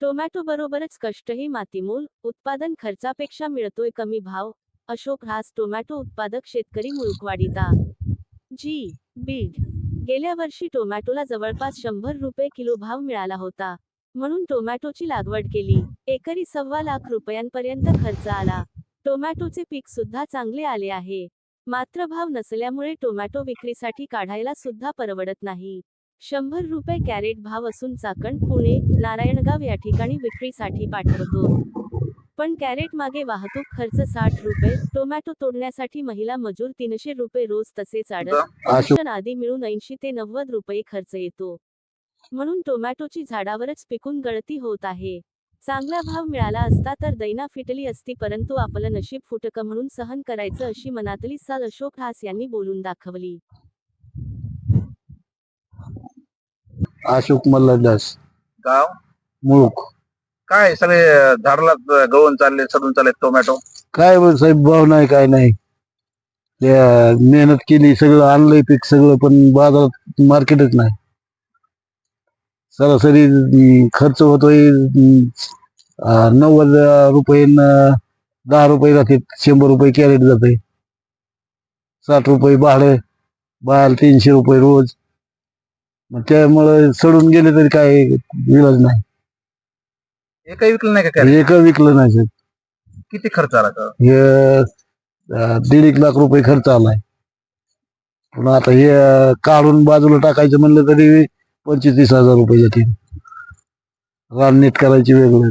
टोमॅटोबरोबरच कष्टही मातीमूल उत्पादन खर्चापेक्षा मिळतोय कमी भाव अशोक हाच टोमॅटो उत्पादक शेतकरी मुळुकवाडीता. जी बीड गेल्या वर्षी टोमॅटोला जवळपास शंभर रुपये किलो भाव मिळाला होता. म्हणून टोमॅटोची लागवड केली. एकरी सव्वा लाख रुपयांपर्यंत खर्च आला. टोमॅटोचे पीक सुद्धा चांगले आले आहे. मात्र भाव नसल्यामुळे टोमॅटो विक्रीसाठी काढायला सुद्धा परवडत नाही. शंभर रुपये कॅरेट भाव असून चाकण पुणे नारायणगाव या ठिकाणी विक्रीसाठी पाठवतो. पण कॅरेट मागे वाहतूक खर्च साठ रुपये टोमॅटो तोडण्यासाठी महिला मजूर तीनशे रुपये रोज तसेच आडत कमिशन आदी मिळून ऐंशी ते नव्वद रुपये खर्च येतो. म्हणून टोमॅटोची झाडावरच पिकून गळती होत आहे. चांगला भाव मिळाला असता तर दैना फिटली असती परंतु आपलं नशीब फुटकं म्हणून सहन करायचं अशी मनातली साल अशोक हास यांनी बोलून दाखवली. अशोक मल्लादास गाव? मुळूक. काय सगळे झाडाला गळून चालले सडून चालले टोमॅटो काय बरं साहेब भाव नाही काय नाही. ते मेहनत केली सगळं आणलंय पीक सगळं पण बाजारात मार्केटच नाही. सरासरी खर्च होतोय नव्वद रुपये दहा रुपये जाते शंभर रुपये कॅरेट जाते साठ रुपये भाडे बाहेर तीनशे रुपये रोज. मग त्यामुळे सडून गेले तरी काय इलाज नाही. हे काही विकलं नाही का काय एक विकलं नाही साहेब किती खर्च आला का हे अं, दीड एक लाख रुपये खर्च आलाय. पुन्हा आता हे अं, काढून बाजूला टाकायचं म्हणलं तरी पंचवीस तीस हजार रुपये जातील. रान नीट करायची वेगळं